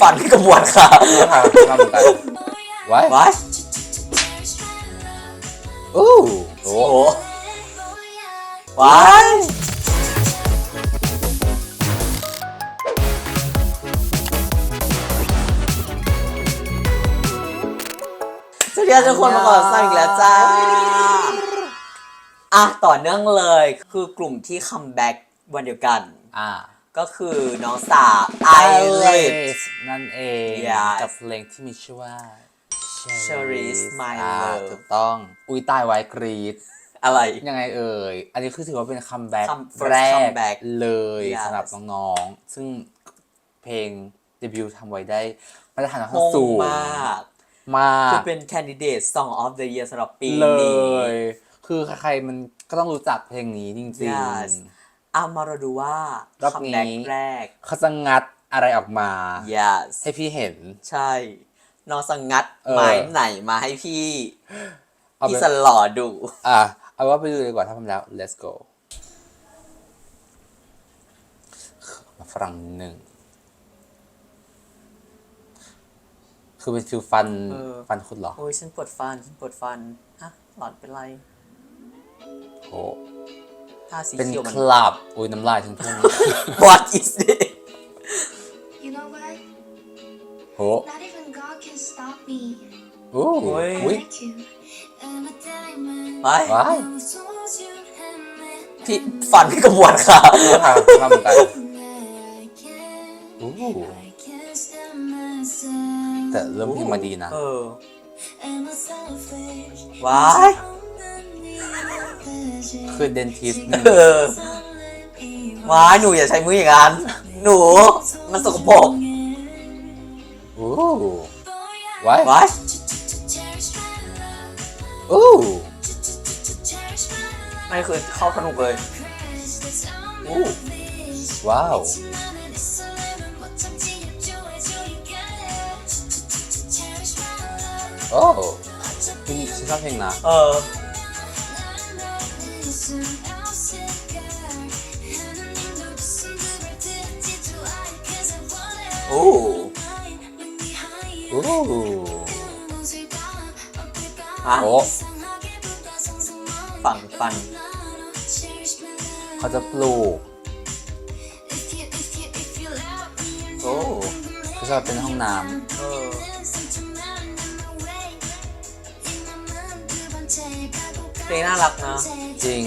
ฝันกระบวนค่ะทำทำเหมือนกันไว้ว้ายอู้โอ้โอ้โหว้ายสวัสดีครับทุกคนมาก่อนสร้างอีกแล้วจ้า อะ ต่อเนื่องเลยคือกลุ่มที่คัมแบ็กวันเดียวกัน อ่า ก็คือน้องสาวไอริสนั่นเอง Yes กับเพลงที่มีชื่อว่า Cherish My อ่า Love ถูกต้อง อุ้ยตายไว้กรีด อะไร ยังไงเอ่ย อันนี้คือถือว่าเป็นคัมแบ็ก Come- first แรก comeback เลย Yes สำหรับน้องๆ ซึ่งเพลงเดบิวต์ทำไว้ได้มาตรฐานค่อนงข้างงสูงมากมากคือเป็น candidate song of the year สำหรับปีเลนี้ ย คือใครๆมันก็ต้องรู้จักเพลงนี้จริง Yes เอามาเราดูว่ารอบคัมนี้แบ็กแรกๆเขาจะงัดอะไรออกมา yes ให้พี่เห็น ใช่ น้องสังงัดเออ ไม้ไหนมาให้พี่ เอาพี่ไปสลอดู อะเอาว่าไปดูดีกว่าถ้าพร้อมแล้ว let's go มาฝรั่งหนึ่ง คือเป็นฟิลฟัน เออ ฟันคุณเหรอ โอ้ยฉันปวดฟัน ฉันปวดฟันฮะหลอดเป็นไร โอ้ทาสีเป็นเขียวมัคนราบอุ้ยน้ำลายทั้งพุ่ง What is this You know what? โอ้ Not even God can stop me. โอ้โอ้ย อุ้ย Thank you. I'm a diamond. ไปว้าย I was told you I'm a- พี่ฟันพี่กระบวนค่ะ ทางทำกัน I can't- โอ้ I can't stop myself. แต่เริ่มเพลงมาดีนะ เออ I'm a selfish. ว้าย I'm คือเดนทิสหนึ่งเออว้ายหนูอย่าใช้มืออย่างนั้น หนู มันสกปรกโอ้ไว้ว้ายโอ้ไม่คือเข้าสนุกเลยโอ้ว้าว โอ้พี่ฉันชอบเพลงนะ เออ โอ้โอ้ฮะโอ้ฝั่งฟันเขาจะปลูก โอ้ก็จะเป็นห้องน้เเพลงน่ารักนะำจริง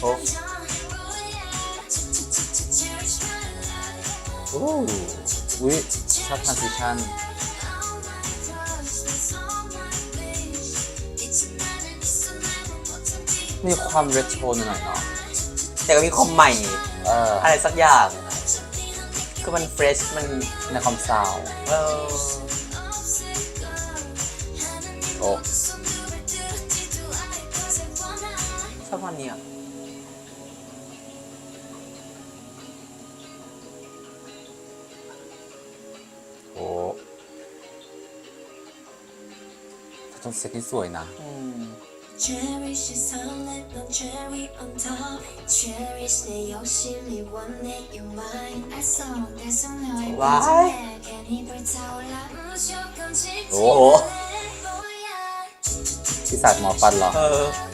โอ้โอ้อุ้ยชอบ transition มีความ retro หน่อยๆเนาะแต่ก็มีความใหม่เอออะไรสักอย่างคือมันเฟรชมันในความซาวเออโอ้ 만이 야. 오. 다좀 세긴 쏘이 나. 음. Cherish is sunlit, not cherry on top. Cherish 내 욕심이 원해 you mine. I saw there's some noise. 와. 괜히 불타올라 무조건 지 지. 오. 기사 뭐 빨 라. 어.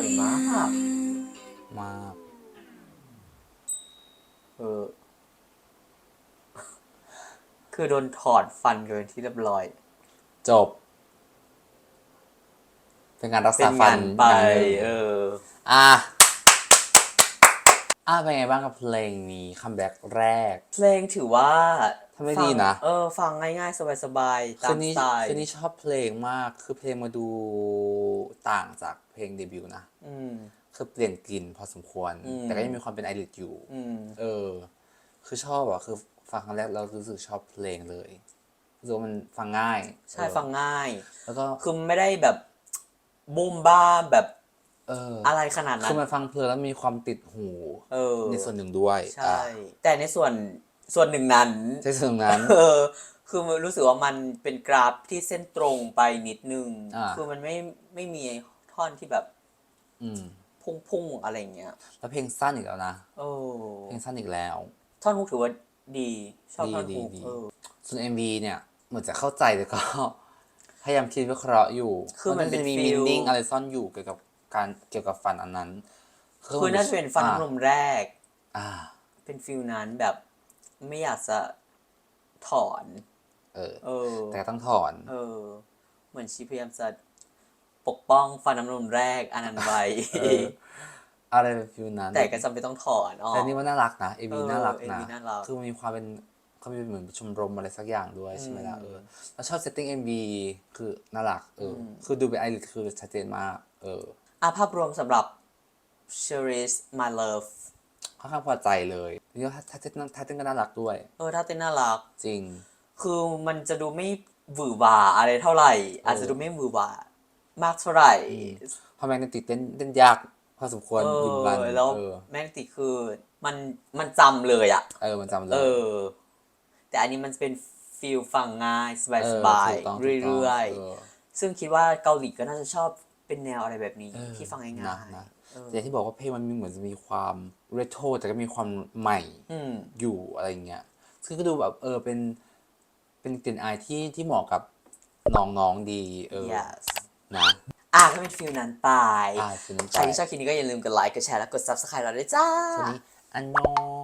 วยมาก거야มาก เออ คือโดนถอดฟันกันเป็นที่เรียบร้อย จบ เป็นการรักเป็ษานฟังานนไปอย่างหนึ่งเออ อะ อะเป็นไงบ้างกับเพลงนี้คัมแบ็กแรก เพลงถือว่า ทำได้ฟังดีนะ เออ ฟังง่ายๆ สบายๆ ตาคืมนนี้สไตล์คืนนี้ชอบเพลงมาก คือเพลงมาดูต่างจากเพลงเดบิวต์นะ อืม คือเปลี่ยนกลิ่นพอสมควร อืม แต่ก็ยังมีความเป็นไอริสอยู่ อืม เออ คือชอบอะ คือฟังครั้งแรกเรารู้สึกชอบเพลงเลยรู้สึกว่ามันฟังง่ายใช่เออฟังง่าย แล้วก็ คือไม่ได้แบบบูมบ้ามแบบเอออะไรขนาดนั้คืน อมันฟังเพลินแล้วมีความติดหู เออ ในส่วนหนึ่งด้วยใช่อะแต่ในส่วน ส่วนหนึ่งนั้น ใช่ส่วนนั้น เออคือมันรู้สึกว่ามันเป็นกราฟที่เส้นตรงไปนิดนึง อ่า คือมันไม่ไม่มีท่อนที่แบบอืมพุ่งๆอะไรเงี้ยแล้วเพลงสั้นอีกแล้วนะโอ้เพลงสั้นอีกแล้ว ท่อนฮุกถือว่าดีชอบท่อนดีฮุกดี เออ ส่วน MV เนี่ยเหมือนจะเข้าใจแต่ก็ พยายามคิดวิเคราะห์อยู่คือมันเป็นจะมีฟีมิลนนิ่งอะไรซ่อนอยู่เกี่ยวกับการเกี่ยวกับฝันอันนั้นคือน่าจะเป็นฟันน้ำนมแรก อ่า เป็นฟิลนั้นแบบ ไม่อยากจะถอน เออ เออ แต่ก็ต้องถอน เออ เหมือนชีพยายามจะปกป้องฟันน้ำนมแรกอันนั้นไว้เอออะไรเป็นฟิลนั้น แต่ก็จำเป็นต้องถอนออกแต่นี่ว่าน่ารักนะ MV เออน่ารักนะ MV น่ารักคือมันมีความเป็นเขามีเหมือนชมรมอะไรสักอย่างด้วยใช่ไหมล่ะอืมเออแล้วชอบเซตติ้ง MV คือน่ารักเอออมคือดูเป็นไอริสคือชัดเจนมาก เอออะภาพรวมสำหรับ Cherish My Love ค่อนข้างพอใจเลยนี่ก็ถ้าเต้นถ้าเต้นก็น่ารักด้วย เออถ้าเต้นน่ารัก จริง คือมันจะดูไม่หวือหวาอะไรเท่าไหร่ อาจจะดูไม่หวือหวามากเท่าไหร่เพราะแมกนติกเต้นเต้นยากพอสมควรเออยู่มันอแล้วเออแมกติคือมันมันจำเลยอะเออมันจำเลเอยอแต่อันนี้มันจะเป็นฟิลฟังง่ายสบายเอสอบายถูกต้องเรื่อยถูกต้องๆซึ่งคิดว่าเกาหลีก็น่าจะชอบเป็นแนวอะไรแบบนี้เออที่ฟังง่ายนะนะๆเออ แต่อย่างที่บอกว่าเพลงมันมีเหมือนจะมีความเรโทรแต่ก็มีความใหม่อืมอยู่อะไรอย่างเงี้ย ซึ่งก็ดูแบบเออเป็นเป็นกลิ่นอายที่ที่เหมาะกับน้องๆดี เออ yes นะอะก็เป็นฟิลนั้นไปอ่าคือน้ำใครที่ชอบคลิปนี้ก็อย่าลืมกดไลค์กดแชร์และกด subscribe เราด้วยจ้าสวัสดีอันยอง